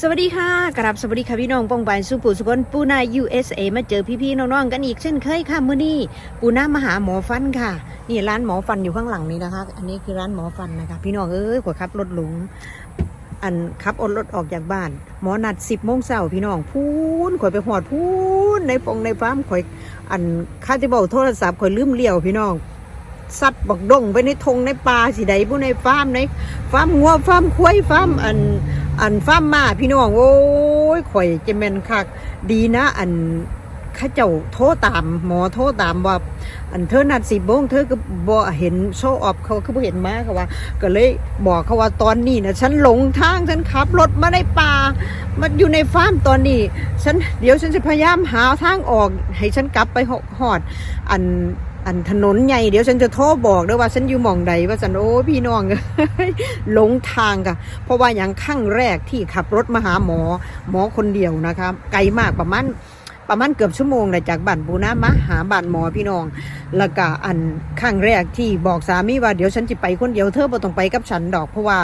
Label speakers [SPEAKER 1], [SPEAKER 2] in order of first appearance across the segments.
[SPEAKER 1] สวัสดีค่ะกราบสวัสดีค่ะพี่น้องปองบายสุภูสุกนปูนา USA มาเจอพี่ๆน้องๆกันอีกเช่นเคยค่ะมื้อนี้ปูนามาหาหมอฟันค่ะ นี่ร้านหมอฟันอยู่ข้างหลังนี้นะคะ อันนี้คือร้านหมอฟันนะคะ พี่น้องเอ้ยขวขับรถหลงอันขับอดรถออกจากบ้าน หมอนัดสิบโมงเช้าพี่น้องพูนข่อยไปหอดพูนในปงในฟ้ามข่อยอันคาที่บอกโทรศัพท์ข่อยลืมเลี้ยวพี่น้องซัดบักดงไปในทงในป่าสิใดผู้ในฟาร์มในฟาร์มงัวฟาร์มควายฟาร์มอัน อันฟ้ามาพี่น้องโอ้ยข่อยจะแม่นคักดีนะ อันข้าเจ้าโทรตาม หมอโทรตามว่า อันเธอนัดสิบโมงเธอก็บ่เห็นโชว์ออฟเขาคือบ่เห็นมาเขาว่า ก็เลยบอกเขาว่าตอนนี้นะฉันหลงทางฉันขับรถมาในป่ามาอยู่ในฟาร์มตอนนี้ ฉันเดี๋ยวฉันจะพยายามหาทางออก ให้ฉันกลับไปหอด อัน อันถนนใหญ่เดี๋ยวฉันจะโทรบอกด้วยว่าฉันอยู่หมองใดว่าฉันโอ้พี่น้องหลงทางค่ะ เพราะว่าอย่างขั้งแรกที่ขับรถมาหาหมอหมอคนเดียวนะคะไกลมากประมาณ ประมาณเกือบชั่วโมงเลยจากบ้านปูนามาหาบ้านหมอพี่น้อง แล้วก็อันขั้งแรกที่บอกสามีว่าเดี๋ยวฉันจะไปคนเดียวเธอบ่ต้องไปกับฉันดอก เพราะว่า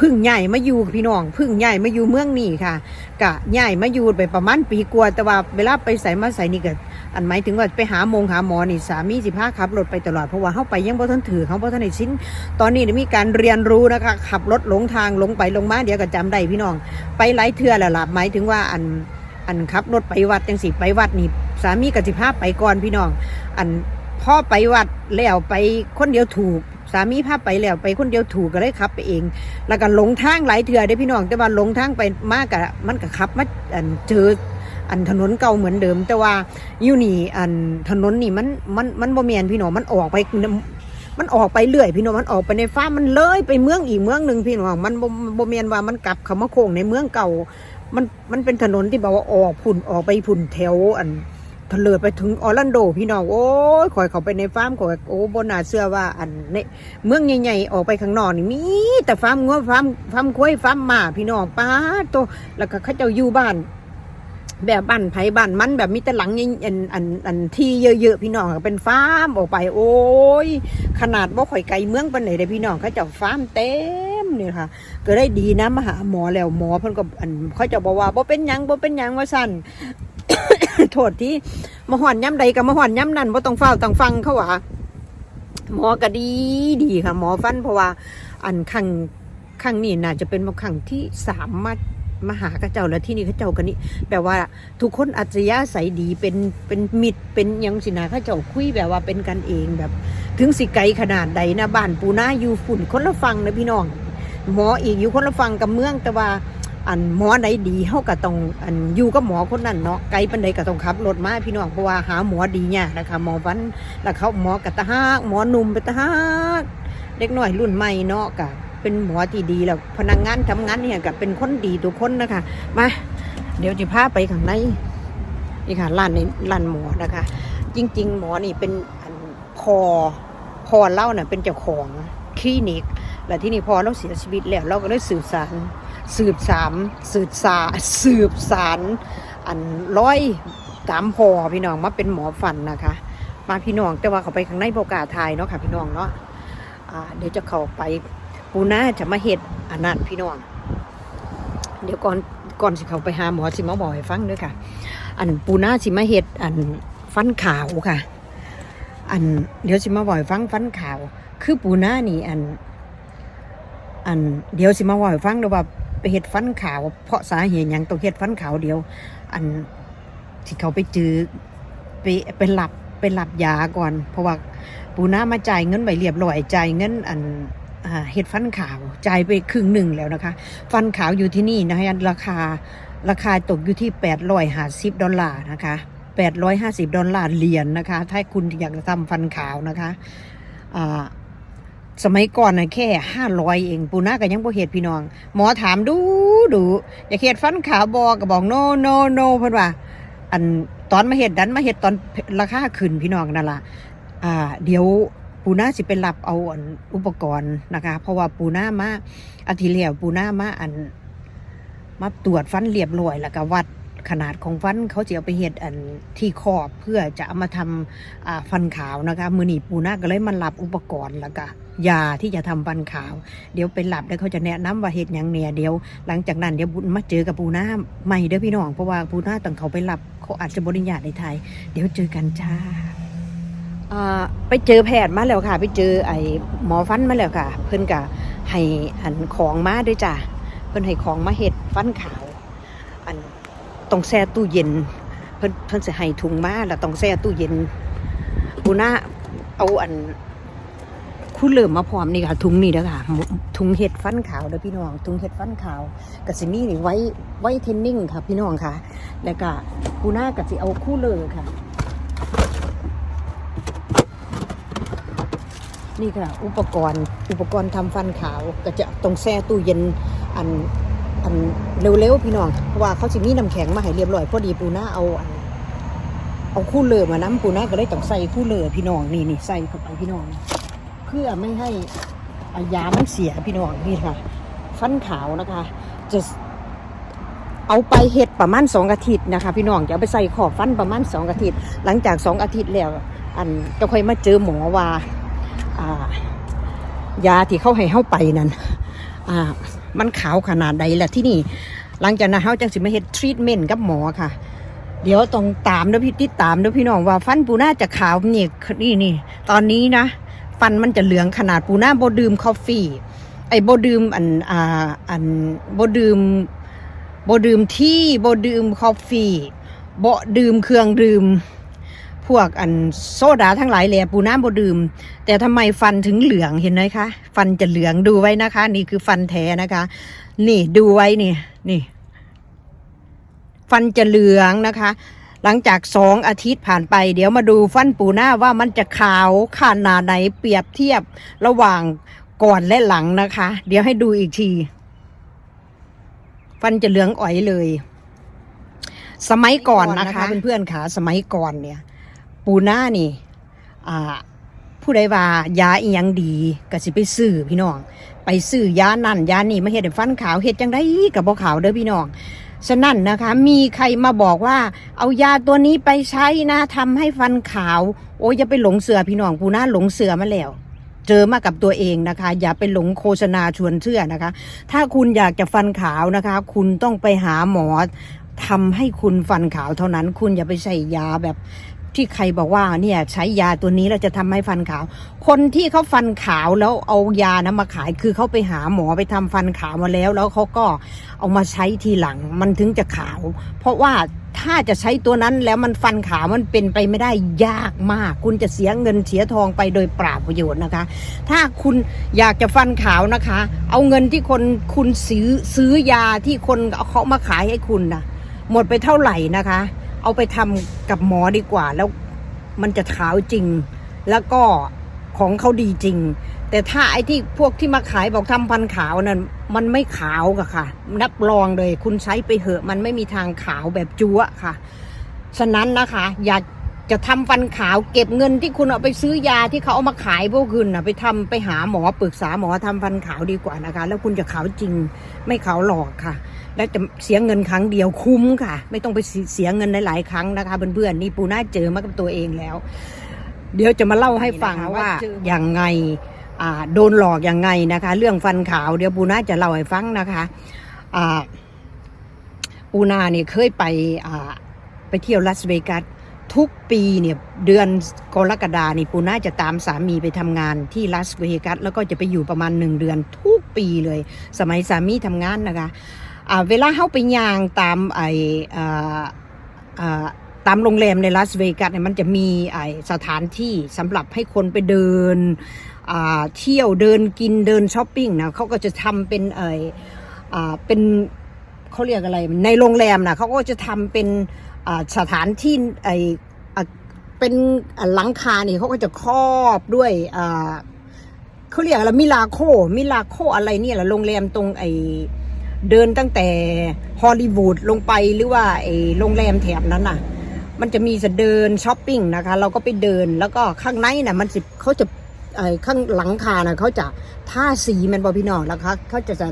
[SPEAKER 1] พึ่งใหญ่มาอยู่พี่น้อง พึ่งใหญ่มาอยู่เมืองนี่ค่ะกะใหญ่มาอยู่ไปประมาณปีกว่าแต่ว่าเวลาไปใส่มาใส่นี่ก็อันหมายถึงว่าไปหาโมงหาหมอนี่สามีสิพาขับรถไปตลอดเพราะว่าเขาไปยังบ่ทันถือเขาบ่ทันได้ชิ้น ตอนนี้มีการเรียนรู้นะคะขับรถหลงทางหลงไปหลงมาเดี๋ยวก็จำได้พี่น้อง ไปหลายเทื่อแล้วล่ะหมายถึงว่าอัน อันขับรถไปวัดจังสิไปวัดนี่สามีกับสิพาไปก่อนพี่น้อง อันพ่อไปวัดแล้วไปคนเดียวถูก สามีพาไปแล้วไปคนเดียวถูกก็เลยขับไปเอง แล้วก็หลงทางหลายเทื่อได้พี่น้อง แต่ว่าหลงทางไปมากกะมันก็ขับมาอันเจออันถนนเก่าเหมือนเดิม แต่ว่าอยู่นี่อันถนนนี่มันมันมันบ่แม่นพี่น้องมันออกไปมันออกไปเรื่อยพี่น้องมันออกไปในฟ้ามันเลยไปเมืองอีกเมืองหนึ่งพี่น้องมันบ่บ่แม่นว่ามันกลับเขามาโค้งในเมืองเก่า มันมันเป็นถนนที่บอกว่าออกผุ่นออกไปผุ่นแถวอันทะเลไปถึงออร์แลนโดพี่น้องโอ้ยคอยเขาไปในฟาร์มขอยโอ้บนหนาเชื่อว่าอันในเมืองใหญ่ๆออกไปข้างนอกนี่มีแต่ฟาร์มงัวฟาร์มฟาร์มควายฟาร์มหมาพี่น้องป้าโตแล้วก็เขาเจ้าอยู่บ้านแบบบ้านไผ่บ้านมันแบบมีแต่หลังใหญ่อันอันอันที่เยอะๆพี่น้องก็เป็นฟาร์มออกไป โอ้ยขนาดบ่ข่อยไกลเมืองปานไหนเลยพี่น้องเขาเจ้าฟาร์มเต็ม นี่ค่ะ ก็ได้ดีนะมาหาหมอแล้วหมอเพิ่นก็อันเขาเจะบอกว่าบ่เป็นหยังบ่เป็นหยังว่าสั่นโทษที่มาหอนย้ำใดกับมาหอนย้ำนั่นบ่ต้องเฝ้าต้องฟังเขาว่าหมอก็ดีดีค่ะ หมอฟันเพราะว่า อันครั้งครั้งนี้น่าจะเป็นครั้งที่สามมามาหาข้าเจ้าแล้วที่นี่ข้าเจ้ากันนี่แปลว่า ทุกคนอัจฉริยะใสดีเป็นเป็นมิตรเป็นยังสินะข้าเจ้าคุยแบบว่าเป็นกันเองแบบ ถึงสิไกลขนาดใดนะบ้านปูนาอยู่ฝุ่นคนละฟังนะพี่น้อง หมออีกอยู่คนละฟังกับเมืองแต่ว่า อันหมอไหนดีเฮาก็ต้องอันอยู่กับหมอคนนั้นเนาะไกลปันใดก็ต้องขับรถมาพี่น้องเพราะว่าหาหมอดีเนี่ยนะคะหมอฟันแล้วเขาหมอกระตะฮากหมอหนุ่มไปตะฮากเด็กน้อยรุ่นใหม่เนาะกะเป็นหมอที่ดีแล้วพนักงานทำงานเนี่ยก็เป็นคนดีทุกคนนะคะมาเดี๋ยวจะพาไปข้างในนี่ค่ะร้านนี้ร้านหมอนะคะ จริง ๆ หมอนี่เป็นอันพอพอเล่าเน่ะเป็นเจ้าของคลินิก และที่นี่พอเราเสียชีวิตแล้วเราก็เลยสืบสารสืบสามสืบสาสืบสารอันร้อยตามพอพี่น้องมาเป็นหมอฟันนะคะ มาพี่น้องแต่ว่าเขาไปข้างในโบกล้าทยเนาะค่ะพี่น้องเนาะเดี๋ยวจะเข้าไปปูน่าจะมาเห็ดอันนั้นพี่น้อง เดี๋ยวก่อนก่อนสิเขาไปหาหมอสิมาบอกให้ฟังด้วยค่ะ อันปูน่าสิมาเห็ดอันฟันขาวค่ะ อันเดี๋ยวสิมาบอกให้ฟังฟันขาว คือปูน่านี่อัน อันเดี๋ยวสิมาบอกให้ฟังเดี๋ยวว่าไปเห็ดฟันขาว เพราะสาเหตุหยังต้องเห็ดฟันขาวเดียว อันที่เขาไปจือไปเป็นหลับเป็นหลับยาก่อน เพราะว่าปูน่ามาจ่ายเงินไปเรียบร้อยจ่ายเงินอันอ่าเห็ดฟันขาวจ่ายไปครึ่งหนึ่งแล้วนะคะ ฟันขาวอยู่ที่นี่นะคะราคาราคาตกอยู่ที่แปดร้อยห้าสิบดอลลาร์นะคะแปดร้อยห้าสิบดอลลาร์เหรียญนะคะ ถ้าคุณอยากจะทำฟันขาวนะคะอ่า สมัยก่อนนะแค่ห้าร้อยเองปูนาก็ยังบ่เฮ็ดพี่น้อง หมอถามดูดูอยากเฮ็ดฟันขาวบอก็บอกโนโนโนเพิ่นว่า อันตอนมาเฮ็ดดันมาเฮ็ดตอนราคาขึ้นพี่น้องนั่นล่ะอ่า เดี๋ยวปูนาสิไปรับเอาอันอุปกรณ์นะคะ เพราะว่าปูนามาอาทิตย์แล้วปูนามาอัน มาตรวจฟันเรียบร้อยแล้วก็วัดขนาดของฟันเขาจะเอาไปเฮ็ดอันที่ครอบเพื่อจะเอามาทำอ่าฟันขาวนะคะ มือหนีปูนาก็เลยมารับอุปกรณ์แล้วก็ ยาที่จะทำฟันขาว เดี๋ยวไปหลับแล้วเขาจะแนะนำว่าเห็ดหยังเนี่ยเดี๋ยว หลังจากนั้นเดี๋ยวบุญมาเจอกับปูหน้าใหม่เด้อพี่น้องเพราะว่าปูหน้าต่างเขาไปหลับเขาอาจจะบริญญาในไทย เดี๋ยวเจอกันจ้าอ่าไปเจอแพทย์มาแล้วค่ะ ไปเจอไอ้หมอฟันมาแล้วค่ะ เพิ่นก็ให้อันของมาด้วยจ้ะเพิ่นให้ของมาเห็ดฟันขาว อันต้องแช่ตู้เย็น เพิ่นเพิ่นจะให้ถุงมาแล้วต้องแช่ตู้เย็นปูหน้าเอาอัน คู่เริ่มมาพร้อมนี่ค่ะถุงนี่เด้อค่ะหมุถุงเห็ดฟันขาวเด้อพี่น้องถุงเห็ดฟันขาวกสิมีนี่ไว้ไว้เทนนิ่งค่ะ พี่น้องค่ะ แล้วก็ปูหน้ากับสิเอาคู่เลยค่ะ นี่ค่ะ อุปกรณ์อุปกรณ์ทำฟันขาวก็จะต้องแช่ตู้เย็นอันอันเร็วๆพี่น้องเพราะว่าเขาสิมีน้ำแข็งมาให้เรียบร้อยพอดีปูหน้าเอาอันเอาคู่เลอมาน้ำปูน้าก็ได้ต้องใส่คู่เลอพี่น้องนี่นี่ใส่เข้าไปพี่น้อง พื่อไม่ให้ยามันเสียพี่น้องนี่ค่ะ ฟันขาวนะคะ จะเอาไปเห็ดประมาณสองอาทิตย์นะคะ พี่น้องจะเอาไปใส่ขอบฟันประมาณสองอาทิตย์ หลังจากสองอาทิตย์แล้ว อันจะค่อยมาเจอหมอว่าอ่ายาที่เขาให้เข้าไปนั้นอ่ามันขาวขนาดใดแหละที่นี่ หลังจากนั้นเขาจังสิมาเฮ็ดทรีทเมนต์กับหมอค่ะ เดี๋ยวต้องตามนะพี่ติดตามนะพี่น้องว่าฟันปูน่าจะขาวนี่นี่นี่ตอนนี้นะ ฟันมันจะเหลืองขนาดปูน่าโบดื่มคอฟฟี่ไอ้โบดื่มอันอ่าอันโบดื่มโบดื่มที่โบดื่มคอฟฟี่โบดื่มเครื่องดื่ม พวกอันโซดาทั้งหลายแหละปูน้ำโบดื่ม แต่ทำไมฟันถึงเหลืองเห็นไหมคะ ฟันจะเหลืองดูไว้นะคะ นี่คือฟันแท้นะคะ นี่ดูไว้นี่นี่ฟันจะเหลืองนะคะ หลังจากสองอาทิตย์ผ่านไปเดี๋ยวมาดูฟันปูหน้าว่ามันจะขาวขนาดไหนเปรียบเทียบระหว่างก่อนและหลังนะคะ เดี๋ยวให้ดูอีกที ฟันจะเหลืองอ๋อยเลย สมัยก่อนนะคะเพื่อนๆค่ะสมัยก่อนเนี่ย ปูหน้านี่ อ่าผู้ใดว่ายาอีหยังดีก็สิไปซื้อพี่น้อง ไปซื้อยานั่นยานี่มาเฮ็ดให้ฟันขาวเฮ็ดจังได้กับบ่ขาวเด้อพี่น้อง ฉะนั้นนะคะ มีใครมาบอกว่า เอายาตัวนี้ไปใช้นะทำให้ฟันขาว โอ้ยอย่าไปหลงเสือพี่น้องปูหน้าหลงเสือมาแล้ว เจอมากับตัวเองนะคะ อย่าไปหลงโฆษณาชวนเชื่อนะคะ ถ้าคุณอยากจะฟันขาวนะคะ คุณต้องไปหาหมอทำให้คุณฟันขาวเท่านั้น คุณอย่าไปใส่ยาแบบ ที่ใครบอกว่าเนี่ยใช้ยาตัวนี้เราจะทำให้ฟันขาว คนที่เขาฟันขาวแล้วเอายานะมาขายคือเขาไปหาหมอไปทำฟันขาวมาแล้ว แล้วเขาก็เอามาใช้ทีหลังมันถึงจะขาว เพราะว่าถ้าจะใช้ตัวนั้นแล้วมันฟันขาวมันเป็นไปไม่ได้ยากมาก คุณจะเสียเงินเสียทองไปโดยปล่าประโยชน์นะคะ ถ้าคุณอยากจะฟันขาวนะคะ เอาเงินที่คนคุณซื้อซื้อยาที่คนเขามาขายให้คุณนะหมดไปเท่าไหร่นะคะ เอาไปทำกับหมอดีกว่า แล้วมันจะขาวจริง แล้วก็ของเขาดีจริง แต่ถ้าไอ้ที่พวกที่มาขายบอกทำพันขาวนั่นมันไม่ขาวกะค่ะ นับรองเลย คุณใช้ไปเหอะ มันไม่มีทางขาวแบบจั๊วค่ะ ฉะนั้นนะคะ อยากจะทำฟันขาวเก็บเงินที่คุณเอาไปซื้อยาที่เขาเอามาขายพวกคุณนะไปทำไปหาหมอปรึกษาหมอทำฟันขาวดีกว่านะคะ แล้วคุณจะขาวจริงไม่ขาวหลอกค่ะ และจะเสียเงินครั้งเดียวคุ้มค่ะ ไม่ต้องไปเสียเงินหลายๆครั้งนะคะเพื่อนๆนี่ปูน่าเจอมากับตัวเองแล้ว เดี๋ยวจะมาเล่าให้ฟังว่าอย่างไงอ่าโดนหลอกยังไงนะคะ เรื่องฟันขาวเดี๋ยวปูน่าจะเล่าให้ฟังนะคะอ่าปูนาเนี่ยเคยไปอ่าไปเที่ยวลาสเวกัสทุกปีเนี่ยเดือนกรกฎานี่ปูน่าจะตามสามีไปทำงานที่ลาสเวกัสแล้วก็จะไปอยู่ประมาณหนึ่งเดือนทุกปีเลย สมัยสามีทำงานนะคะอ่า เวลาเข้าไปย่างตามไอตามโรงแรมในลาสเวกัสเนี่ยมันจะมีไอสถานที่สำหรับให้คนไปเดินเที่ยวเดินกินเดินช้อปปิ้งนะเขาก็จะทำเป็นไออ่าเป็นเขาเรียกอะไรในโรงแรมนะเขาก็จะทำเป็นสถานที่ไอเป็นหลังคาเนี่ยเขาก็จะครอบด้วยเขาเรียกอะไรมิลาโคมิลาโคอะไรเนี่ยแหละโรงแรมตรงไอ เดินตั้งแต่ฮอลลีวูดลงไปหรือว่าไอ้โรงแรมแถบนั้นน่ะ มันจะมีจะเดินช้อปปิ้งนะคะ เราก็ไปเดินแล้วก็ข้างในน่ะมันสิเขาจะไอ้ข้างหลังคาน่ะเขาจะท่าสีมันบอพี่น้องแล้วคะเขาจะจะ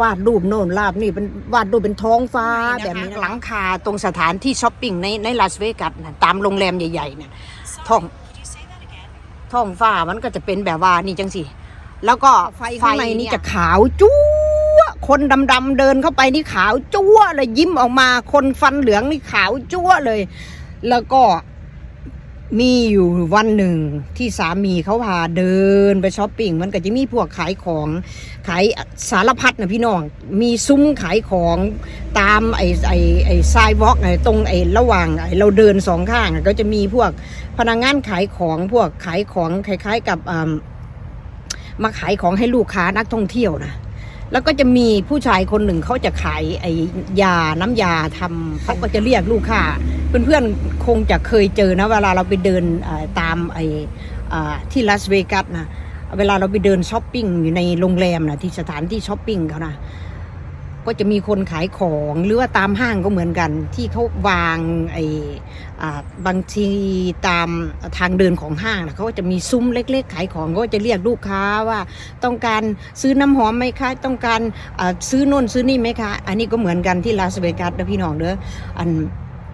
[SPEAKER 1] วาดรูปโน่นลาบนี่เป็นวาดรูปเป็นท้องฟ้าแบบนี้หลังคาตรงสถานที่ช้อปปิ้งในในลาสเวกัสนะตามโรงแรมใหญ่ๆเนี่ยท้องท้องฟ้ามันก็จะเป็นแบบว่านี่จังสิแล้วก็ไฟข้างในนี่จะขาวจั๊วะ คนดำๆเดินเข้าไปนี่ขาวจั๊วเลยยิ้มออกมา คนฟันเหลืองนี่ขาวจั๊วเลย แล้วก็มีอยู่วันหนึ่งที่สามีเขาพาเดินไปช้อปปิ้งมันก็จะมีพวกขายของขายสารพัดนะพี่น้อง มีซุ้มขายของตามไอ้ไอ้ไอ้ไซวอล์กไอ้ตรงไอ้ระหว่างไอ้เราเดินสองข้างก็จะมีพวกพนักงานขายของพวกขายของคล้ายๆกับมาขายของให้ลูกค้านักท่องเที่ยวนะ แล้วก็จะมีผู้ชายคนหนึ่งเขาจะขายไอ้ยาน้ำยาทำเขาก็จะเรียกลูกค้าเพื่อนๆคงจะเคยเจอนะ เวลาเราไปเดินตามไอ้ที่ลาสเวกัสนะเวลาเราไปเดินช้อปปิ้งอยู่ในโรงแรมนะที่สถานที่ช้อปปิ้งเขานะ ก็จะมีคนขายของหรือว่าตามห้างก็เหมือนกัน ที่เขาวางไอ้บางทีตามทางเดินของห้างนะเขาก็จะมีซุ้มเล็ก ๆ ขายของก็จะเรียกลูกค้าว่าต้องการซื้อน้ำหอมไหมคะต้องการซื้อน่นซื้อนี่ไหมคะอันนี้ก็เหมือนกันที่ลาสเวกัสนะพี่น้องเด้ออัน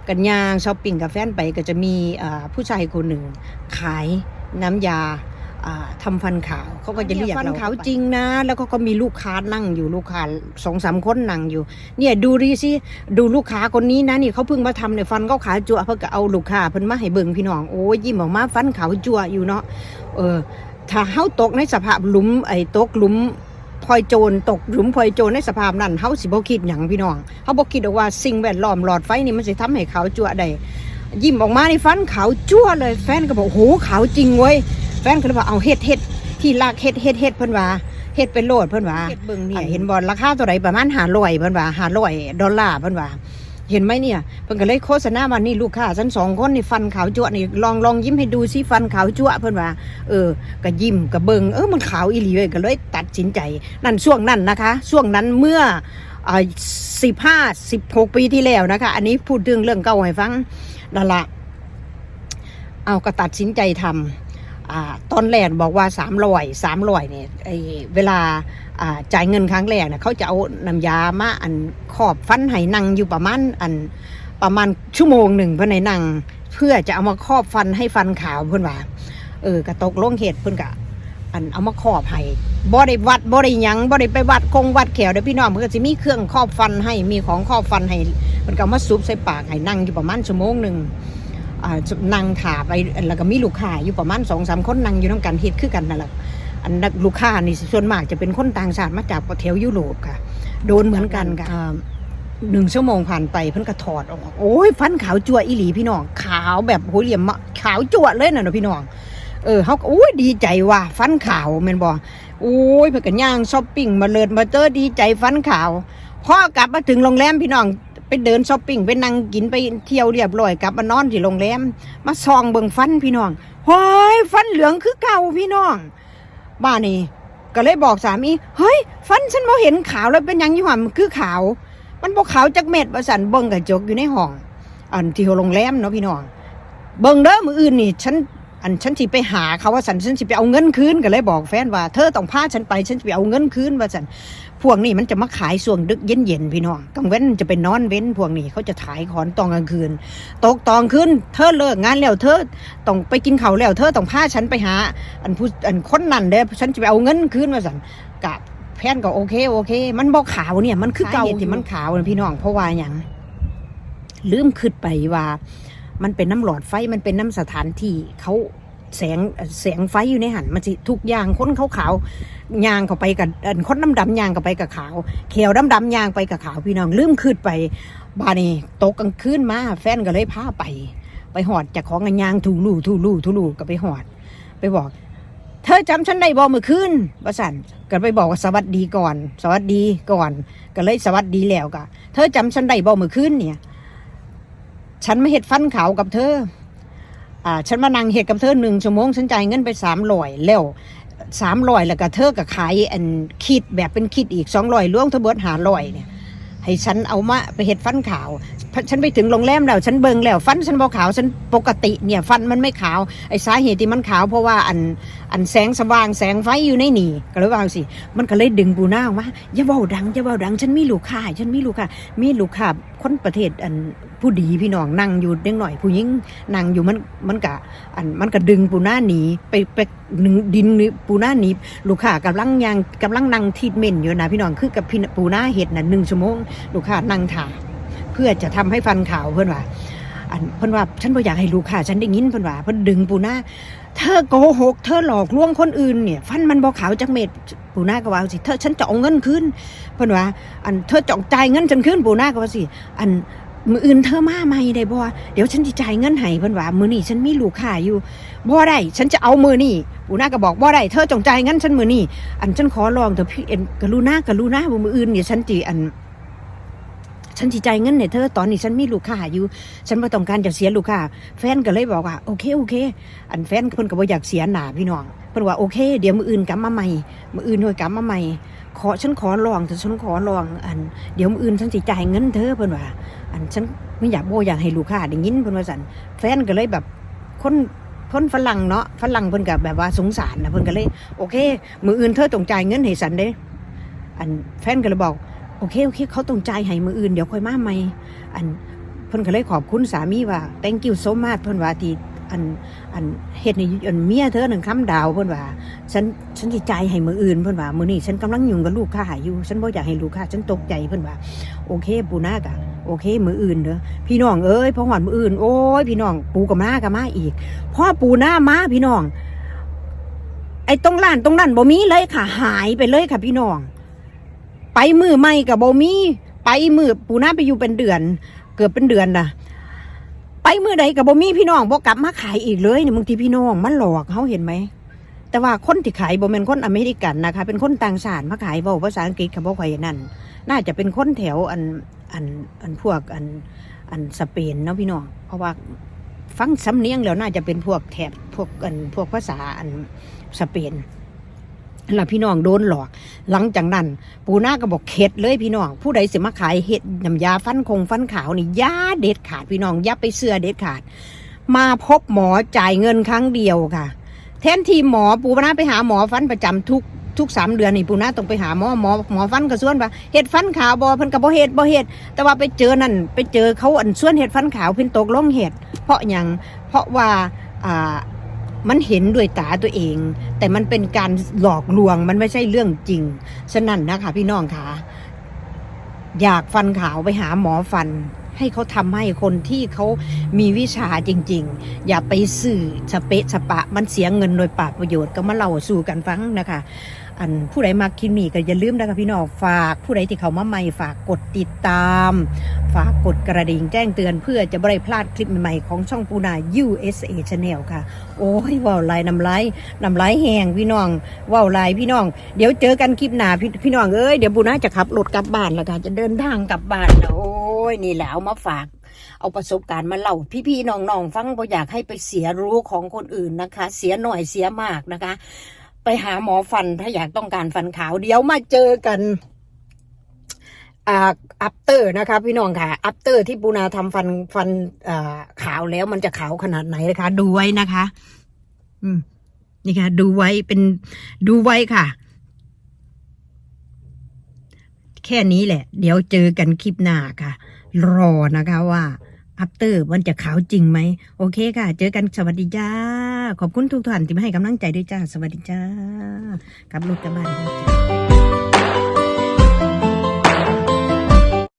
[SPEAKER 1] กันยางช้อปปิ้งกับแฟนไปก็จะมีผู้ชายคนหนึ่งขายน้ำยา อ่าทำฟันขาวเขาก็จะเรียกฟันขาวจริงนะ แล้วก็ก็มีลูกค้านั่งอยู่ลูกค้าสองสามคนนั่งอยู่ เนี่ยดูดิสิดูลูกค้าคนนี้นะนี่เขาเพิ่งมาทำเนี่ยฟันเขาขาวจั่วเพิ่งก็เอาลูกค้าเพิ่นมาให้เบิ่งพี่น้องโอ้ยยิ้มออกมาฟันขาวจั่วอยู่เนาะเออ ถ้าเฮาตกในสภาพหลุมไอ้ตกหลุมพลอยโจรตกหลุมพลอยโจรในสภาพนั้นเฮาสิบ่คิดหยังพี่น้องเฮาบ่คิดหรอกว่าสิ่งแวดล้อมหลอดไฟนี่มันสิทำให้ขาวจั่วได้ยิ้มออกมาในฟันขาวจั่วเลยแฟนก็บอกโหขาวจริงเว้ย แฟนก็เลยบอกเอาเฮ็ดเฮ็ดที่ลากเฮ็ดเฮ็ดเฮ็ดเพิ่นว่าเฮ็ดเป็นโลดเพิ่นว่าเฮ็ดเบิ่งเนี่ยเห็นบ่ราคาเท่าไหร่ประมาณ500เพิ่นว่า500ดอลลาร์เพิ่นว่าเห็นไหมเนี่ยเพิ่นก็เลยโฆษณามานี่ลูกค้าฉันสองคนนี่ฟันขาวจั่วนี่ลองลองยิ้มให้ดูสิฟันขาวจั่วเพิ่นว่าเออก็ยิ้มก็เบิงเออมันขาวอีหลีเลยก็เลยตัดสินใจ นั่นช่วงนั้นนะคะ ช่วงนั้นเมื่อสิบห้าสิบหกปีที่แล้วนะคะ อันนี้พูดเรื่องเรื่องเก่าให้ฟังนั่นละเอาก็ตัดสินใจทำ อตอนแรกบอกว่าสามร้อยสามร้อยเนี่ยไอเวลาจ่ายเงินครั้งแรกเนี่ยเขาจะเอาน้ำยามาอันขอบฟันให้นั่งอยู่ประมาณอันประมาณชั่วโมงหนึ่งเพื่อนให้นั่งเพื่อจะเอามาครอบฟันให้ฟันขาวเพื่อนว่าเออกระตกลงเหตุเพิ่อนกะอันเอามาครอบให้บ่ได้วัดบ่ได้ยังบ่ได้ไปวัดคงวัดแขวเด้อพี่น้องเพิ่อนก็สิมีเครื่องครอบฟันให้มีของครอบฟันให้เพิ่นก็เอามาซุบใส่ปากให้นั่งอยู่ประมาณชั่วโมงหนึงอ่า นั่งถาไปแล้วก็มีลูกค้าอยู่ประมาณ2-3คนนั่งอยู่นำกันเฮ็ดคือกันนั่นแหละอันนักลูกค้านี่ส่วนมากจะเป็นคนต่างชาติมาจากแถวยุโรปค่ะ โดนเหมือนกันค่ะอ่าหนึ่งชั่วโมงผ่านไปเพิ่นก็ถอดออกโอ้ยฟันขาวจั่วอีหลีพี่น้องขาวแบบโหเหลี่ยมมะขาวจั่วเลยน่ะเนาะพี่น้องเออเขาก็อุ้ยดีใจว่ะฟันขาวแม่นบ่โอ้ยเพิ่นก็ย่างช้อปปิ้งมาเลิศมาเจอดีใจฟันขาวพอกลับมาถึงโรงแรมพี่น้อง ไปเดินช้อปปิ้งไปนั่งกินไปเที่ยวเรียบร้อยกลับมานอนที่โรงแรมมาส่องเบิ่งฟันพี่น้องเฮ้ยฟันเหลืองคือเก่าพี่น้องบ้านนี่ก็เลยบอกสามีเฮ้ย ฟันฉันบ่เห็นขาวแล้วเป็นยังอยู่ห่ามันคือขาว มันบ่ขาวจักเม็ดว่าสันเบิ่งกระจกอยู่ในห้อง อันที่โรงแรมเนาะพี่น้องเบิ่งเด้อมืออื่นนี่ฉันอันฉันสิไปหาเขาว่าสันฉันสิไปเอาเงินคืนก็เลยบอกแฟนว่า เธอต้องพาฉันไปฉันจะไปเอาเงินคืนว่าสัน พวกนี้มันจะมาขายช่วงดึกเย็นเย็นๆพี่น้องกลางเว้นจะเป็นนอนเว้นพวกนี้เขาจะขายของตอนกลางคืน ตกตอนคืนเธอเลิกงานแล้วเธอต้องไปกินข้าวแล้วเธอต้องพาฉันไปหา อันผู้อันคนนั่นเด้อฉันจะไปเอาเงินคืนว่าสันกับแฟนก็โอเคโอเค มันบอกขาวเนี่ยมันคือเก่าที่มันขาวนะพี่น้องเพราะว่าอย่างลืมคิดไปว่า มันเป็นน้ำหลอดไฟมันเป็นน้ำสถานที่เขา แสงแสงไฟอยู่ในหันมันสิทุกอย่างคนขาวขาวๆยางเข้าไปกับอันนดำดำๆยางเข้าไปกับขาวเขียวดำดำๆยางไปกับขาวพี่น้องลืมคืดไปบานี่ตกกลางคืนมาแฟนก็เลยพาไป ไปหอดจากของกันยางทูลูทูลูทูลูก็ไปหอด ไปบอก เธอจำฉันได้บ่เมื่อคืนว่าสันก็ไปบอกว่าสวัสดีก่อน สวัสดีก่อน ก็เลยสวัสดีแล้วก็เธอจำฉันได้บ่เมื่อคืนเนี่ย ฉันไมาเห็ดฟันขาวกับเธอ อ่าฉันมานั่งเหตุกับเธอหนึ่งชั่วโมงฉันจ่ายเงินไปสามร้อยแล้วสามร้อยแล้วก็เธอก็ขายอันคิดแบบเป็นคิดอีกสองร้อยล่วงเธอเบิดหาร้อยเนี่ยให้ฉันเอามาไปเห็ดฟันขาว ฉันไปถึงโรงแรมแล้ว ฉันเบิงแล้ว ฟันฉันบ่ขาว ฉันปกติเนี่ยฟันมันไม่ขาว ไอ้สาเหตุที่มันขาวเพราะว่าอันอันแสงสว่างแสงไฟอยู่ในนีก็เลยว่าสิ มันก็เลยดึงปูน้าออกมาอย่าเบาดังอย่าเบาดัง ฉันมีลูกค้าฉันมีลูกค้ามีลูกค้าคนประเทศอันผู้ดีพี่น้องนั่งอยู่เด็กหน่อยผู้หญิงนั่งอยู่มันมันกะอันมันก็ดึงปูหน้าหนีไปไปหนึ่งดินปูหน้าหนีลูกค้ากำลังยังกำลังนั่งทีดเมนอยู่นะพี่น้องคือกับพี่ปูหน้าเห็ดนะหนึ่งชั่วโมงลูกค้านั่งถ่า พื่อจะทำให้ฟันขาวเพื่อนว่าอันเพิ่อนว่าฉันบ่อยากให้ลูกค้าฉันได้ยินเพิ่อนว่าเพิ่อนดึงปูหน้าเธอโกหก เธอหลอกลวงคนอื่นเนี่ย ฟันมันบ่ขาวจักเม็ดปูหน้าก็ว่าสิเธอฉันจะเอาเงินคืนเพิ่อนว่า อันเธอจะจ่ายเงินฉันคืนปูหน้าก็ว่าสิอันมืออื่นเธอมาใหม่ได้บ่เดี๋ยวฉันสิจ่ายเงินให้เพิ่อนว่ามือนี้ฉันมีลูกค้าอยู่บ่ได้ ฉันจะเอามือนี้ปูหน้าก็บอกบ่ได้เธอจงจ่ายเงินฉันมือนี้อันฉันขอร้องเถอะพี่เอ็นกรุณากรุณาบ่มืออื่นเนี่ยฉันสิอัน ฉันสิจ่ายเงินให้เธอตอนนี้ฉันมีลูกค้าอยู่ ฉันบ่ต้องการจะเสียลูกค้าแฟนก็เลยบอกว่าโอเคโอเค อันแฟนเพิ่นก็บ่อยากเสียหน้าพี่น้องเพิ่นว่าโอเค เดี๋ยวมื้ออื่นกลับมาใหม่มื้ออื่นห้อยกลับมาใหม่ขอฉันขอลองแต่ฉันขอลองอันเดี๋ยวมื้ออื่นฉันสิจ่ายเงินเธอเพิ่นว่า อันฉันไม่อยากโบอยากให้ลูกค้าได้ยินเพิ่นว่าซั่นแฟนก็เลยแบบคนคนฝรั่งเนาะฝรั่งเพิ่นก็แบบว่าสงสารนะเพิ่นก็เลย โอเค มืออื่นเธอต้องจ่ายเงินให้ฉันเด้ อันแฟนก็เลยบอก โอเคโอเค เขาต้องจ่ายให้มืออื่นเดี๋ยวค่อยมาใหม่อันเพิ่นก็เลยขอบคุณสามีว่า thank you so much เพิ่นว่าที่อันอันเฮ็ดให้อันเมียเธอหนึ่งคำดาวเพิ่นว่าฉันฉันสิจ่ายให้มืออื่นเพิ่นว่ามื้อนี้ฉันกำลังยุ่งกับลูกค้าอยู่ฉันบ่อยากให้ลูกค้าฉันตกใจเพิ่นว่าโอเคปูนากะโอเค มืออื่นเด้อพี่น้องเอ้ยพอหอนมืออื่นโอ้ยพี่น้องปูกับมากับมาอีกพ่อปูหน้ามาพี่น้องไอ้ตรงร้านตรงนั้นบ่มีเลยค่ะ หายไปเลยค่ะพี่น้อง ไปมือใหม่กับโบมีไปมือปูน้าไปอยู่เป็นเดือน เกือบเป็นเดือนนะไปมือใดกับโบมีพี่น้องบ่กลับมาขายอีกเลยเนี่ยบางทีพี่น้องมันหลอกเขาเห็นไหมแต่ว่าคนที่ขายบ่เป็นคนอเมริกันนะคะ เป็นคนต่างชาติมาขายเว้าภาษาอังกฤษกับบ่ค่อยนั่นน่าจะเป็นคนแถวอันอันอันพวกอันอันสเปนเนาะพี่น้องเพราะว่าฟังสำเนียงแล้วน่าจะเป็นพวกแถบพวกอันพวกภาษาอันสเปน ล้วพี่น้องโดนหลอก หลังจากนั้น ปูนาก็บอกเข็ดเลยพี่น้อง ผู้ใดสิมาขายเห็ดน้ำยาฟันคงฟันขาวนี่ยาเด็ดขาดพี่น้องย่าไปเสื้อเด็ดขาด มาพบหมอจ่ายเงินครั้งเดียวค่ะ แทนที่หมอปูนาไปหาหมอฟันประจำทุกทุกสามเดือนนี่ปูนาต้องไปหาหมอหมอหมอฟันก็ส่วนว่าเห็ดฟันขาวบอเพิ่นก็บ่เห็ดบ่เห็ดแต่ว่าไปเจอนั่นไปเจอเขาอันส่วนเห็ดฟันขาวเพิ่นตกลงเห็ดเพราะหยังเพราะว่าอ่า มันเห็นด้วยตาตัวเอง แต่มันเป็นการหลอกลวงมันไม่ใช่เรื่องจริง ฉะนั้นนะคะ พี่น้องคะอยากฟันขาวไปหาหมอฟัน ให้เขาทำให้คนที่เขามีวิชาจริง ๆ อย่าไปสื่อสเปะสปะ มันเสียเงินโดยปากประโยชน์ก็มาเล่าสู่กันฟังนะคะ อันผู้ใดมาคลิปนี้ก็อย่าลืมนะคะพี่น้องฝากผู้ใดที่เขามาใหม่ฝากกดติดตาม ฝากกดกระดิ่งแจ้งเตือนเพื่อจะไม่ได้พลาดคลิปใหม่ๆของช่องปูนา USA Channel ค่ะ โอ้ยว่าวลายน้ำลายน้ำลายแห้งพี่น้องว่าวลายพี่น้อง เดี๋ยวเจอกันคลิปหน้าพี่พี่น้องเอ้ยเดี๋ยวปูนาจะขับรถกลับบ้านแล้วค่ะจะเดินทางกลับบ้านแล้วโอ้ยนี่แหละเอามาฝากเอาประสบการณ์มาเล่าพี่ๆน้องๆฟังบ่อยากให้ไปเสียรู้ของคนอื่นนะคะ เสียหน่อยเสียมากนะคะ ไปหาหมอฟันถ้าอยากต้องการฟันขาวเดี๋ยวมาเจอกันอ่าอัปเตอร์นะคะพี่น้องค่ะ อัปเตอร์ที่ปูนาทำฟันฟันอ่าขาวแล้วมันจะขาวขนาดไหนนะคะ ดูไว้นะคะ อืม นี่ค่ะ ดูไว้เป็นดูไว้ค่ะ แค่นี้แหละ เดี๋ยวเจอกันคลิปหน้าค่ะ รอนะคะว่า อัปเตอร์มันจะขาวจริงไหม โอเคค่ะ เจอกันสวัสดีจ้า ขอบคุณทุกท่านที่มาให้กำลังใจด้วยจ้า สวัสดีจ้า กลับรถกลับบ้านจ้า